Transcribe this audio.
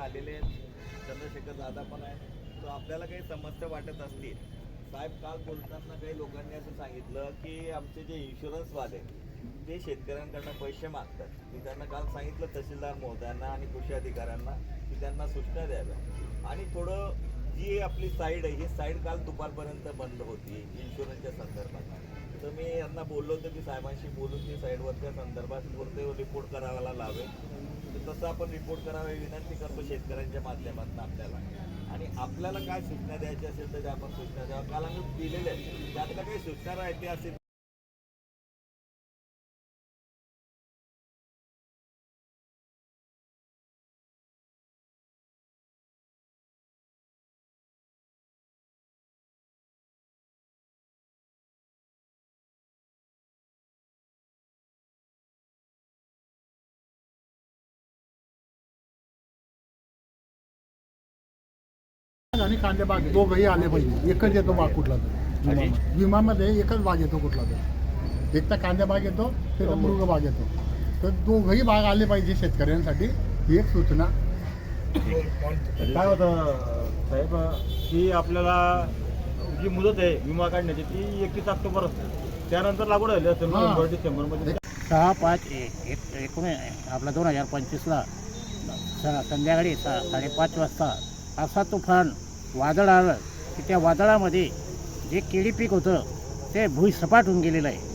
आलेले आहेत. चंद्रशेखर दादा पण आहे तो आपल्याला काही समस्या वाटत असतील. साहेब काल बोलताना काही लोकांनी असं सांगितलं की आमचे जे इन्शुरन्सवाले ते शेतकऱ्यांकडनं पैसे मागतात. मी त्यांना काल सांगितलं तहसीलदार महोदयांना आणि कृषी अधिकाऱ्यांना की त्यांना सूचना द्याव्या. आणि थोडं जी आपली साईड आहे ही साईड काल दुपारपर्यंत बंद होती इन्शुरन्सच्या संदर्भात. तर मी यांना बोललो होतो की साहेबांशी बोलून ती साईडवरच्या संदर्भात पुरते रिपोर्ट करायला लावे तर तसं आपण रिपोर्ट करावे विनंती करतो शेतकऱ्यांच्या माध्यमातून आपल्याला. आणि आपल्याला काय सूचना द्यायची असेल तर त्या आपण सूचना द्यावं काल आम्ही दिलेल्या आहेत. त्यातल्या काही सूचना राहते असेल आणि कांदेबाग दोघंही आले पाहिजे. एकच येतो बाग कुठला तर. विमामध्ये. विमामध्ये एकच बाग येतो कुठला तर. एक तर कांदेबाग येतो ते तर मृग बाग येतो. तर दोघंही बाग आले पाहिजे शेतकऱ्यांसाठी ही एक सूचना. काय होतं साहेब की आपल्याला जी मुदत आहे विमा काढण्याची ती एकतीस ऑक्टोबर असते. त्यानंतर लागवड झाली असेल हां. नोव्हेंबर डिसेंबरमध्ये सहा पाच एक एक एकोणीस आपला दोन हजार पंचवीसला स संध्याकाळी सा साडेपाच वाजता असा तुफान वादळ आलं की त्या वादळामध्ये जे केळी पीक होतं ते भुईसपाट होऊन गेलेलं आहे.